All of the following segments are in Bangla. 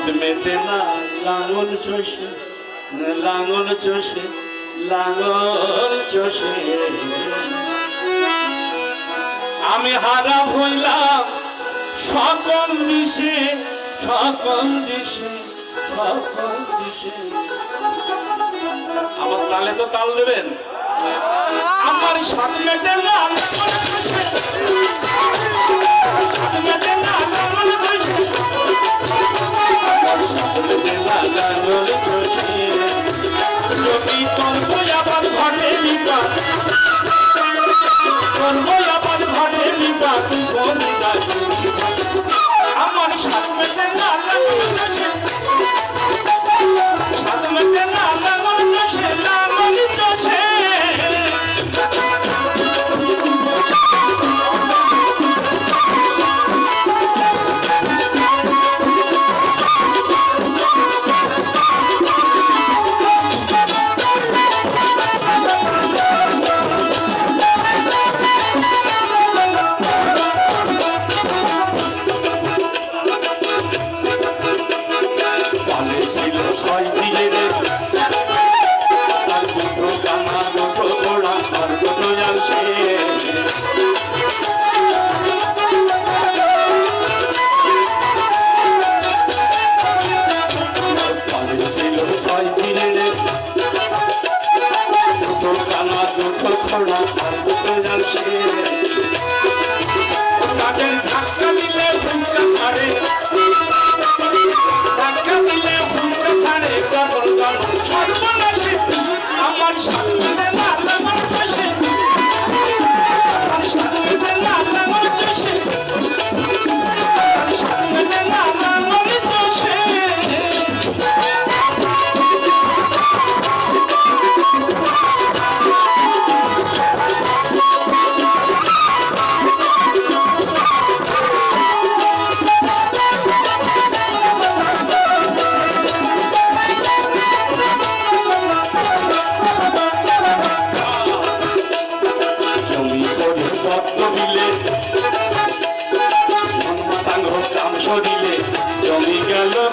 হাত মেতে না, লাঙল চষে লাঙল চষে লাঙল চষে। আমি হারা হইলাম সকল দিশে সকল দিশে সকল দিশে। আমার তালে তো তাল দেবেন? আমার সাত মেটে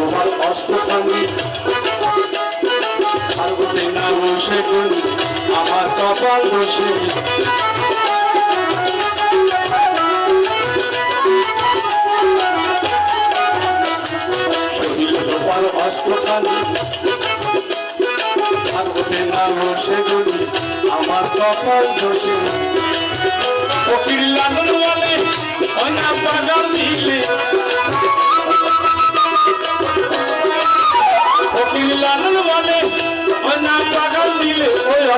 সোহার অস্ত্র খানি পার্বতী না বসে আমার কপাল বসে আমার কপাল বসে ফকির লালন বলে অনা পাগল দিলে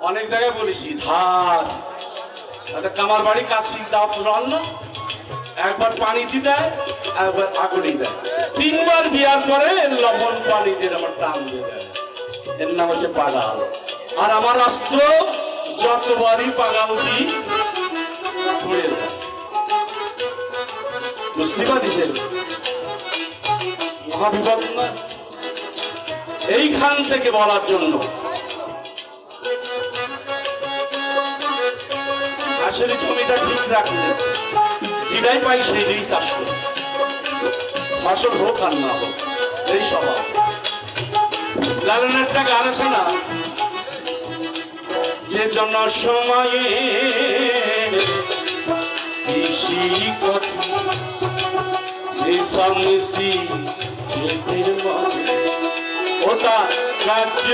অনেক জায়গায় বলেছি, ধার। আচ্ছা কামার বাড়ি কাশি দাপ রান্ন একবার পানি দি দেয়, একবার আগুনি দেয়। তিনবার দেওয়ার পরে লবণ পানি দিয়ে আমার টান দিয়ে দেয়। এর নাম হচ্ছে পাগাল। আর আমার অস্ত্র যতবারই পাগাল যায়। বুঝতে পারছেন? মহাবিপদ এইখান থেকে বলার জন্য আসলে জমিটা ঠিক রাখলে যেটাই পাই সেইটাই চাষ করি। ফসল হোক আর না হোক, এই স্বভাব। লালনের একটা গান আছে না? যে জন সময়ে ওটা রাজ্য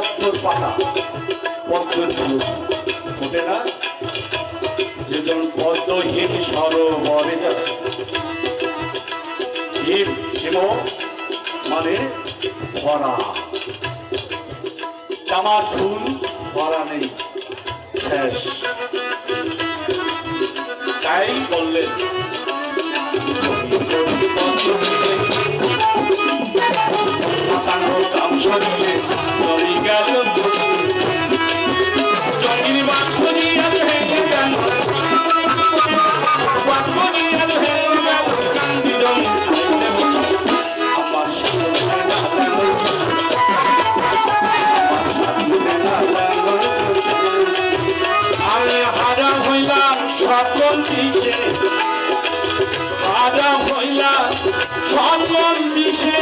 পদ্মর পাতা। পদ্মর ফুল। ফোটে না? যে যেমন পদ্মহীন সরোবরে যাবে হিম হিম মানে ভরা। জামার ফুল ভরা নেই, শেষ। তাই বললেন সকল দিশে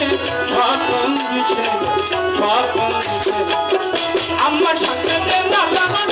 সকল দিশে সকল দিশে আমার সাথে দাদা